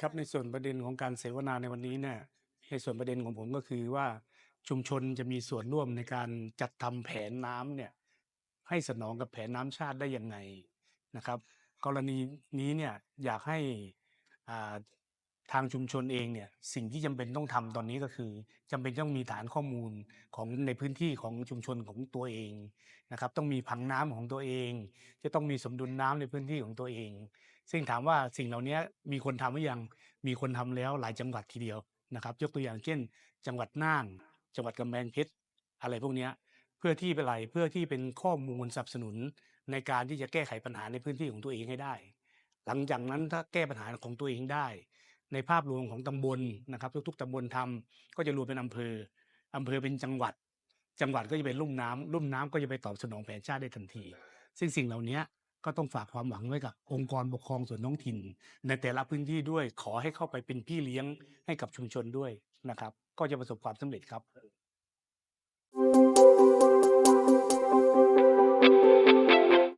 ครับในส่วนประเด็นของการเสวนาในวันนี้เนี่ยในส่วนประเด็นของผมก็คือว่าชุมชนจะมีส่วนร่วมในการจัดทำแผนน้ำเนี่ยให้สนองกับแผนน้ำชาติได้ยังไงนะครับ กรณีนี้เนี่ยอยากให้อ่าทางชุมชนเองเนี่ยสิ่งที่จำเป็นต้องทำตอนนี้ก็คือจำเป็นต้องมีฐานข้อมูลของในพื้นที่ของชุมชนของตัวเองนะครับ ต้องมีผังน้ำของตัวเอง จะต้องมีสมดุลน้ำในพื้นที่ของตัวเอง ซึ่งถามว่าสิ่งเหล่านี้มีคนทำหรือยังมีคนทำแล้วหลายจังหวัดทีเดียวนะครับ ยกตัวอย่างเช่น จังหวัดน่าน จังหวัดกำแพงเพชรอะไรพวกนี้เพื่อที่เป็นไรเพื่อที่เป็นข้อมูลสนับสนุนในการที่จะแก้ไขปัญหาในพื้นที่ของตัวเองให้ได้ หลังจากนั้นถ้าแก้ปัญหาของตัวเองได้ ในภาพรวมของตำบลนะครับทุกๆตำบลทำก็จะรวมเป็นอำเภออำเภอเป็นจังหวัด จังหวัดก็จะเป็นลุ่มน้ำลุ่มน้ำก็จะไปตอบสนองแผนชาติได้ทันที ซึ่งสิ่งเหล่านี้ ก็ต้องฝากความหวังไว้กับ องค์กรปกครองส่วนท้องถิ่น ในแต่ละพื้นที่ด้วยขอให้เข้าไปเป็นพี่เลี้ยงให้กับชุมชนด้วยนะครับ ก็จะประสบความสำเร็จครับ